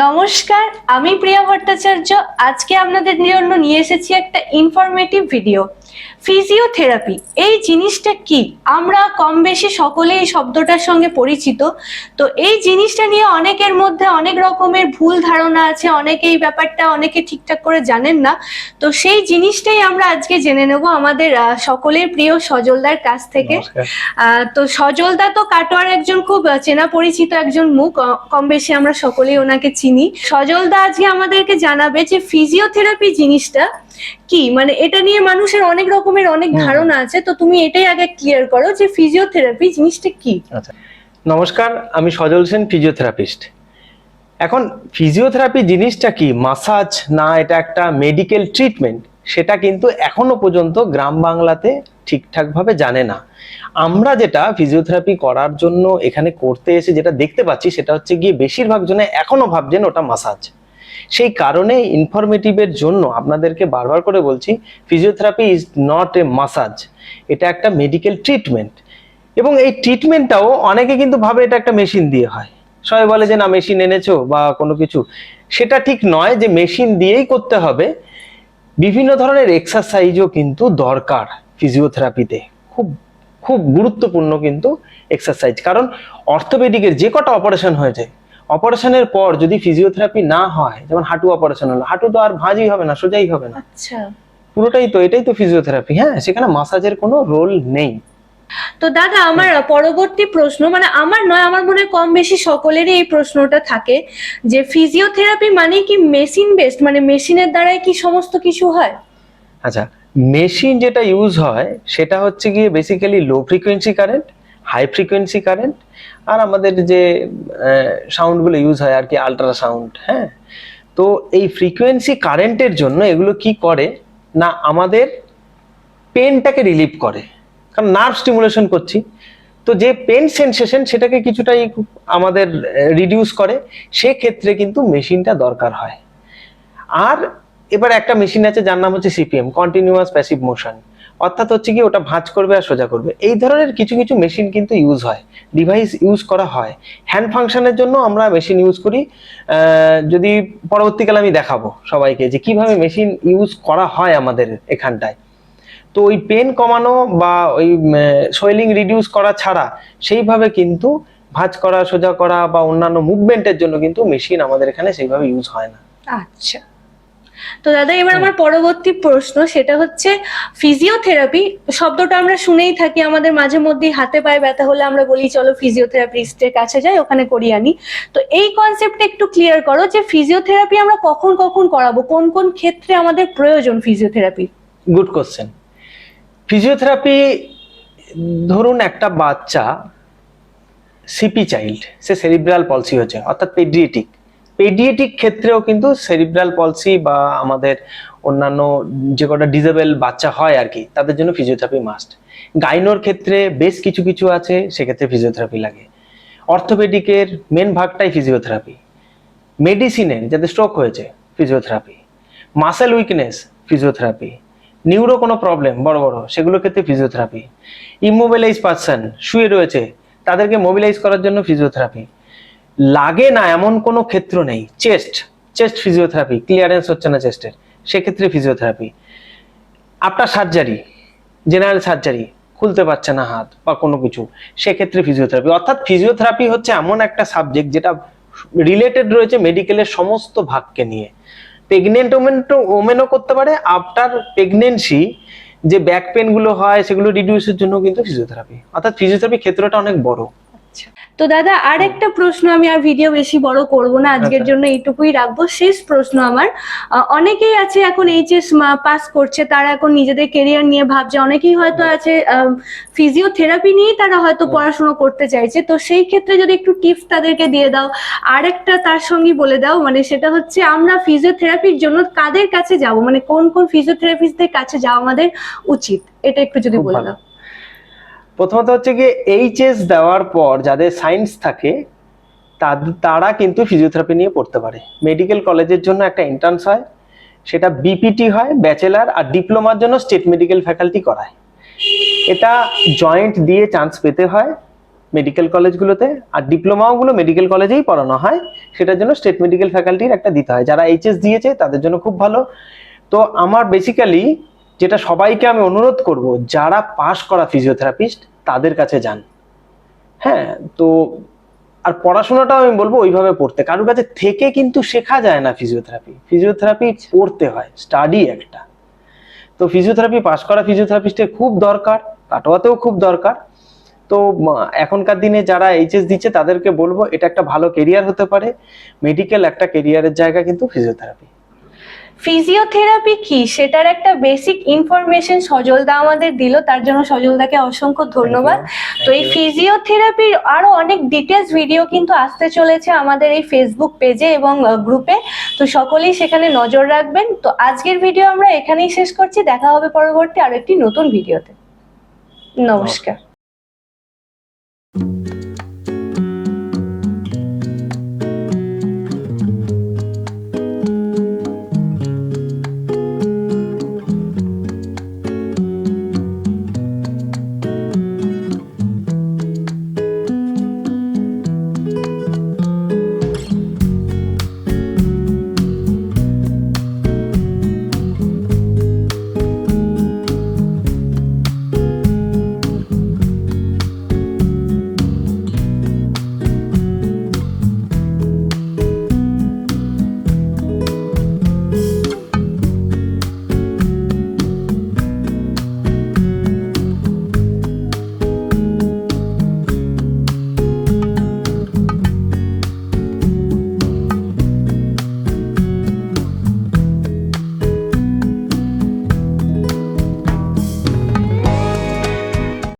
নমস্কার আমি প্রিয়া ভট্টাচার্য। আজকে আপনাদের জন্য নিয়ে এসেছি একটা ইনফরমেটিভ ভিডিও ফিজিওথেরাপি এই জিনিসটা কি? আমরা কম বেশি সকলে এই শব্দটার সঙ্গে পরিচিত। তো এই জিনিসটা নিয়ে অনেকের মধ্যে অনেক রকমের ভুল ধারণা আছে অনেকে এই ব্যাপারটা অনেকে ঠিকঠাক করে জানেন না। তো সেই জিনিসটাই আমরা আজকে জেনে নেব আমাদের সকলের প্রিয় সজলদার কাছ থেকে। আহ, তো সজলদা তো কাটোয়ার একজন খুব চেনা পরিচিত একজন মুখ কম বেশি আমরা সকলেই ওনাকে চিনি। সজলদা আজকে আমাদেরকে জানাবে যে ফিজিওথেরাপি জিনিসটা কি? মানে এটা নিয়ে মানুষের অনেক রকমের অনেক ধারণা আছে তো তুমি এটাই আগে ক্লিয়ার করো যে ফিজিওথেরাপি জিনিসটা কি? আচ্ছা। নমস্কার আমি সজল সেন ফিজিওথেরাপিস্ট এখন ফিজিওথেরাপি জিনিসটা কি? মাসাজ না এটা একটা মেডিকেল ট্রিটমেন্ট সেটা কিন্তু এখনও পর্যন্ত গ্রাম বাংলাতে ঠিকঠাকভাবে জানে না। আমরা যেটা ফিজিওথেরাপি করার জন্য এখানে করতে এসে যেটা দেখতে পাচ্ছি সেটা হচ্ছে গিয়ে বেশিরভাগ জনে এখনও ভাবছেন ওটা মাসাজ সেই কারণে ইনফরমেটিভের জন্য আপনাদেরকে বারবার করে বলছি physiotherapy is not a massage এটা একটা মেডিকেল ট্রিটমেন্ট এবং এই ট্রিটমেন্টটাও অনেকে কিন্তু ভাবে এটা একটা মেশিন দিয়ে হয়। সবাই বলে যে, না মেশিন এনেছো বা কোনো কিছু। সেটা ঠিক নয় যে মেশিন দিয়েই করতে হবে। বিভিন্ন ধরনের এক্সারসাইজও কিন্তু দরকার ফিজিওথেরাপিতে খুব খুব গুরুত্বপূর্ণ কিন্তু এক্সারসাইজ কারণ অর্থোপেডিকের যে কটা অপারেশন হয়েছে অপারেশনের পর যদি ফিজিওথেরাপি না হয় যেমন হাঁটু অপারেশন হলো হাঁটু তো আর ভাঁজই হবে না সোজাই হবে না। আচ্ছা। পুরোটাই তো এটাই তো ফিজিওথেরাপি হ্যাঁ? সেখানে মাসাজের কোনো রোল নেই। তো দাদা আমার পরবর্তী প্রশ্ন মানে আমার নয় আমার মনে কম বেশি সকলেরই এই প্রশ্নটা থাকে যে ফিজিওথেরাপি মানে কি মেশিন বেসড মানে মেশিনের দ্বারাই কি সমস্ত কিছু হয়? আচ্ছা মেশিন যেটা ইউজ হয় সেটা হচ্ছে গিয়ে basically low frequency current high frequency current আর আমাদের যে সাউন্ডগুলো ইউজ হয় আর কি আল্ট্রাসাউন্ড হ্যাঁ? তো এই ফ্রিকোয়েন্সি কারেন্টের জন্য এগুলো কি করে? না, আমাদের পেনটাকে রিলিভ করে। কারণ নার্ভ স্টিমুলেশন করছি। তো যে পেন সেন্সেশন সেটাকে কিছুটাই আমাদের রিডিউস করে। সেক্ষেত্রে কিন্তু মেশিনটা দরকার হয়। আর এবার একটা মেশিন আছে যার নাম হচ্ছে সিপিএম কন্টিনিউয়াস প্যাসিভ মোশন অর্থাৎ হচ্ছে কি ওটা ভাঁজ করবে আর সোজা করবে। এই ধরনের কিছু কিছু মেশিন কিন্তু ইউজ হয়। ডিভাইস ইউজ করা হয়। হ্যান্ড ফাংশনের জন্য আমরা মেশিন ইউজ করি। যদি পরবর্তীকালে আমি দেখাবো সবাইকে যে কীভাবে মেশিন ইউজ করা হয় আমাদের এখানটায়। তো ওই পেন কমানো বা ওই সোয়েলিং রিডিউস করা ছাড়া সেইভাবে কিন্তু ভাঁজ করা, সোজা করা বা অন্যান্য মুভমেন্টের জন্য কিন্তু মেশিন আমাদের এখানে সেইভাবে ইউজ হয় না। আচ্ছা। তো দাদা এবার আমার পরবর্তী প্রশ্ন সেটা হচ্ছে ফিজিওথেরাপি শব্দটা আমরা শুনেই থাকি আমাদের মাঝে মধ্যে হাতে পায়ে ব্যথা হলে আমরা বলি চলো ফিজিওথেরাপিস্টের কাছে যাই ওখানে করিয়ে আনি। তো এই কনসেপ্টটা একটু ক্লিয়ার করো যে ফিজিওথেরাপি আমরা কখন কখন করাবো কোন কোন ক্ষেত্রে আমাদের প্রয়োজন ফিজিওথেরাপি গুড কোশ্চেন ফিজিওথেরাপি ধরুন একটা বাচ্চা সিপি চাইল্ড সে সেরিব্রাল পলসি হচ্ছে অর্থাৎ পেডিয়েটিক পেডিয়েটিক ক্ষেত্রেও কিন্তু সেরিব্রাল পলসি বা আমাদের অন্যান্য যে কটা ডিজেবল বাচ্চা হয় আর কি, তাদের জন্য ফিজিওথেরাপি মাস্ট গাইনোর ক্ষেত্রে বেশ কিছু কিছু আছে, সেক্ষেত্রে ফিজিওথেরাপি লাগে। অর্থোপেডিকের মেন ভাগটাই ফিজিওথেরাপি মেডিসিনের যাদের স্ট্রোক হয়েছে physiotherapy muscle weakness physiotherapy neuro কোনো প্রবলেম বড় বড়, সেগুলোর ক্ষেত্রে ফিজিওথেরাপি ইমোবিলাইজ পার্সন শুয়ে রয়েছে, তাদেরকে মোবিলাইজ করার জন্য ফিজিওথেরাপি লাগে না এমন কোনো ক্ষেত্র নেই। চেস্ট চেস্ট ফিজিওথেরাপি ক্লিয়ারেন্স হচ্ছে না চেস্টের। সেক্ষেত্রে ফিজিওথেরাপি আপনার সার্জারি জেনারেল সার্জারি খুলতে পারছে না হাত বা কোনো কিছু, সেক্ষেত্রে ফিজিওথেরাপি অর্থাৎ ফিজিওথেরাপি হচ্ছে এমন একটা সাবজেক্ট যেটা রিলেটেড রয়েছে মেডিকেলের সমস্ত ভাগকে নিয়ে। প্রেগনেন্ট ওমেন ওমেনও করতে পারে। আফটার প্রেগনেন্সি যে ব্যাক পেনগুলো হয়, সেগুলো রিডিউসের জন্য কিন্তু ফিজিওথেরাপি অর্থাৎ ফিজিওথেরাপি ক্ষেত্রটা অনেক বড়। তো দাদা আর একটা প্রশ্ন আমি আর ভিডিও বেশি বড় করব না আজকের আচ্ছা। জন্য এইটুকুই রাখব। শেষ প্রশ্ন আমার অনেকেই আছে এখন এইচএস পাস করছে তারা এখন নিজেদের কেরিয়ার নিয়ে ভাবছে। অনেকেই হয়তো আছে ফিজিওথেরাপি নিয়েই তারা হয়তো পড়াশোনা করতে চাইছে। তো সেই ক্ষেত্রে যদি একটু টিপস তাদেরকে দিয়ে দাও। আর একটা তার সঙ্গে বলে দাও মানে সেটা হচ্ছে আমরা ফিজিওথেরাপির জন্য কাদের কাছে যাব? মানে কোন কোন ফিজিওথেরাপিস্টদের কাছে যাওয়া আমাদের উচিত? এটা একটু যদি বলে দাও। প্রথমত হচ্ছে গিয়ে এইচএস দেওয়ার পর যাদের সায়েন্স থাকে তারা কিন্তু ফিজিওথেরাপি নিয়ে পড়তে পারে। মেডিকেল কলেজের জন্য একটা এন্ট্রান্স হয়, সেটা বিপিটি হয় ব্যাচেলার আর ডিপ্লোমার জন্য স্টেট মেডিকেল ফ্যাকাল্টি করায়। এটা জয়েন্ট দিয়ে চান্স পেতে হয় মেডিকেল কলেজগুলোতে আর ডিপ্লোমাগুলো মেডিকেল কলেজেই পড়ানো হয়, সেটার জন্য স্টেট মেডিকেল ফ্যাকাল্টির একটা দিতে হয়। যারা এইচএস দিয়েছে, তাদের জন্য খুব ভালো। তো আমার বেসিক্যালি যেটা সবাইকে আমি অনুরোধ করব, যারা পাশ করা ফিজিওথেরাপিস্ট তাদের কাছে যান। হ্যাঁ তো আর পড়াশোনাটাও আমি বলব ওইভাবে পড়তে। কারোর কাছে থেকে কিন্তু শেখা যায় না ফিজিওথেরাপি ফিজিওথেরাপি পড়তে হয় স্টাডি একটা। তো ফিজিওথেরাপি পাশ করা ফিজিওথেরাপিস্টের খুব দরকার কাটোয়াতেও খুব দরকার। তো এখনকার দিনে যারা এইচএস দিচ্ছে, তাদেরকে বলব, এটা একটা ভালো কেরিয়ার হতে পারে। মেডিকেল একটা কেরিয়ারের জায়গা কিন্তু ফিজিওথেরাপি ফিজিওথেরাপি কি? সেটার একটা বেসিক ইনফরমেশন সজলদা আমাদের দিল তার জন্য সজলদাকে অসংখ্য ধন্যবাদ। তো এই ফিজিওথেরাপির আরও অনেক ডিটেলস ভিডিও কিন্তু আসতে চলেছে আমাদের এই ফেসবুক পেজে এবং গ্রুপে তো সকলেই সেখানে নজর রাখবেন। তো আজকের ভিডিও আমরা এখানেই শেষ করছি। দেখা হবে পরবর্তী আরও একটি নতুন ভিডিওতে নমস্কার।